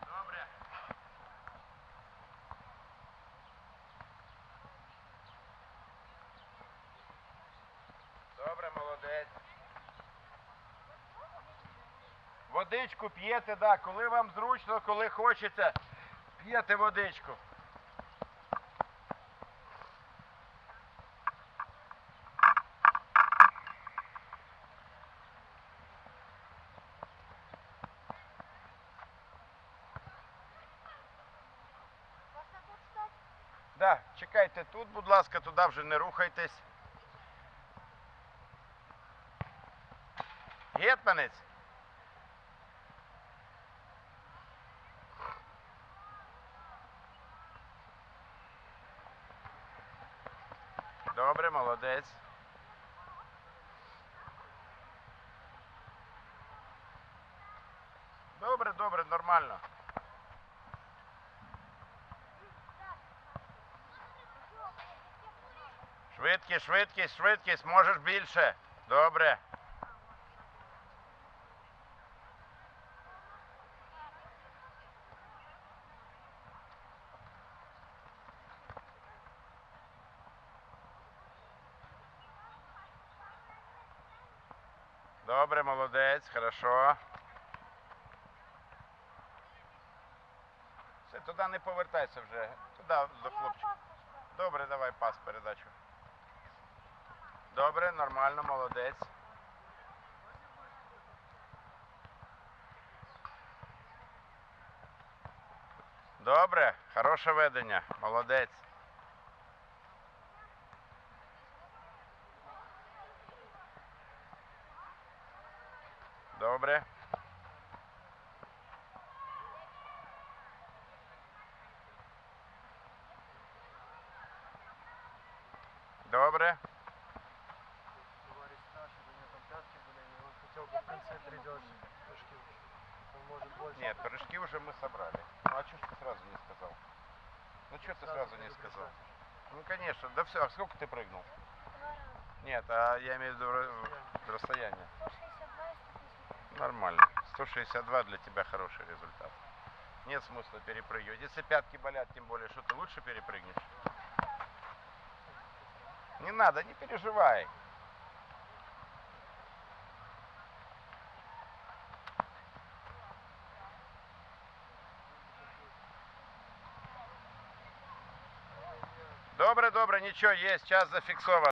Добре. Добре, молодець. Водичку п'єте, да, коли вам зручно, коли хочеться, п'єте водичку. Да, чекайте тут, будь ласка, туди вже не рухайтесь. Гетманець. Добре, молодець. Добре, добре, нормально. Швидкість, швидкість, швидкість, можеш більше. Добре. Добре, молодець, хорошо. Все, туди не повертайся вже. Туди до хлопчика. Добре, давай пас передачу. Добре, нормально, молодець. Добре, хороше ведення, молодець. Добре. Добре. Мы собрали. Ну а что ж ты сразу не сказал? Ну что ты сразу не сказал? Ну конечно, да все, а сколько ты прыгнул? Нет, а я имею в виду ра- расстояние. 162 і 150. Нормально. 162 для тебя хороший результат. Нет смысла перепрыгивать. Если пятки болят, тем более, что ты лучше перепрыгнешь. Не надо, не переживай. Добре, добре, нічого, є, час зафіксовано.